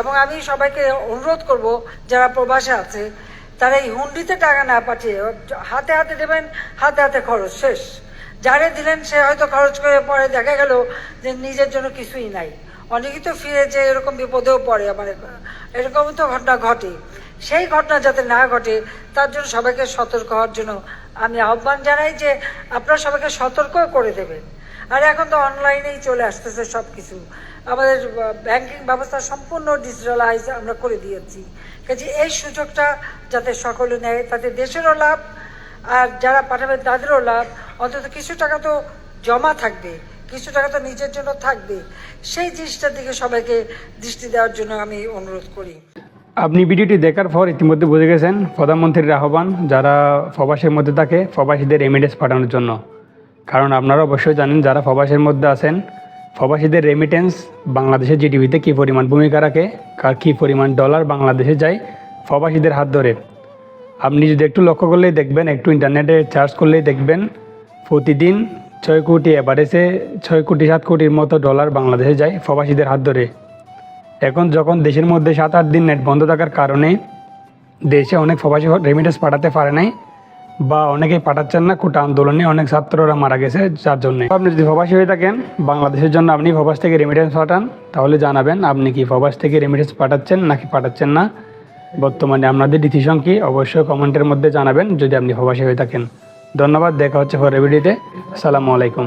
এবং আমি সবাইকে অনুরোধ করব, যারা প্রবাসে আছে, তারা এই হুন্ডিতে টাকা না পাঠিয়ে, হাতে হাতে দেবেন, হাতে হাতে খরচ শেষ। যারে দিলেন, সে হয়তো খরচ করে পরে দেখা গেল যে নিজের জন্য কিছুই নাই। অনেকেই তো ফিরে যে এরকম বিপদেও পড়ে, আমার এরকম তো ঘটনা ঘটে। সেই ঘটনা যাতে না ঘটে, তার জন্য সবাইকে সতর্ক হওয়ার জন্য আমি আহ্বান জানাই যে আপনারা সবাইকে সতর্ক করে দেবেন। আর এখন তো অনলাইনেই চলে আসতেছে সব কিছু আমাদের ব্যাংকিং ব্যবস্থা সম্পূর্ণ ডিজিটালাইজ আমরা করে দিয়েছি। কাজে এই সুযোগটা যাতে সকলে নেয়, তাতে দেশেরও লাভ, আর যারা পাঠাবে তাদেরও লাভ। অন্তত কিছু টাকা তো জমা থাকবে, কিছু টাকা তো নিজের জন্য থাকবে। সেই জিনিসটার দিকে সবাইকে দৃষ্টি দেওয়ার জন্য আমি অনুরোধ করি। আপনি ভিডিওটি দেখার পর ইতিমধ্যে বুঝে গেছেন, প্রধানমন্ত্রীর আহ্বান যারা প্রবাসের মধ্যে থাকে, প্রবাসীদের রেমিডেন্স পাঠানোর জন্য। কারণ আপনারা অবশ্যই জানেন যারা প্রবাসের মধ্যে আছেন প্রবাসীদের রেমিটেন্স বাংলাদেশের জিডিপিতে কী পরিমাণ ভূমিকা রাখে, কার কী পরিমাণ ডলার বাংলাদেশে যায় প্রবাসীদের হাত ধরে। আপনি যদি একটু লক্ষ্য করলেই দেখবেন, একটু ইন্টারনেটে চার্জ করলেই দেখবেন, প্রতিদিন ছয় কোটি এভারেজে ছয় কোটি, সাত কোটির মতো ডলার বাংলাদেশে যায় প্রবাসীদের হাত ধরে। এখন যখন দেশের মধ্যে সাত, আট দিন নেট বন্ধ থাকার কারণে দেশে অনেক প্রবাসী রেমিটেন্স পাঠাতে পারে নাই বা অনেকেই পাঠাচ্ছেন না কোটা আন্দোলনে অনেক ছাত্ররা মারা গেছে যার জন্য। আপনি যদি প্রবাসী হয়ে থাকেন, বাংলাদেশের জন্য আপনি প্রবাস থেকে রেমিটেন্স পাঠান, তাহলে জানাবেন আপনি কি প্রবাস থেকে রেমিটেন্স পাঠাচ্ছেন নাকি পাঠাচ্ছেন না। বর্তমানে আপনাদের ডিসিশন কি, অবশ্যই কমেন্টের মধ্যে জানাবেন, যদি আপনি প্রবাসী হয়ে থাকেন। ধন্যবাদ, দেখা হচ্ছে পরের ভিডিওতে আসসালামু আলাইকুম।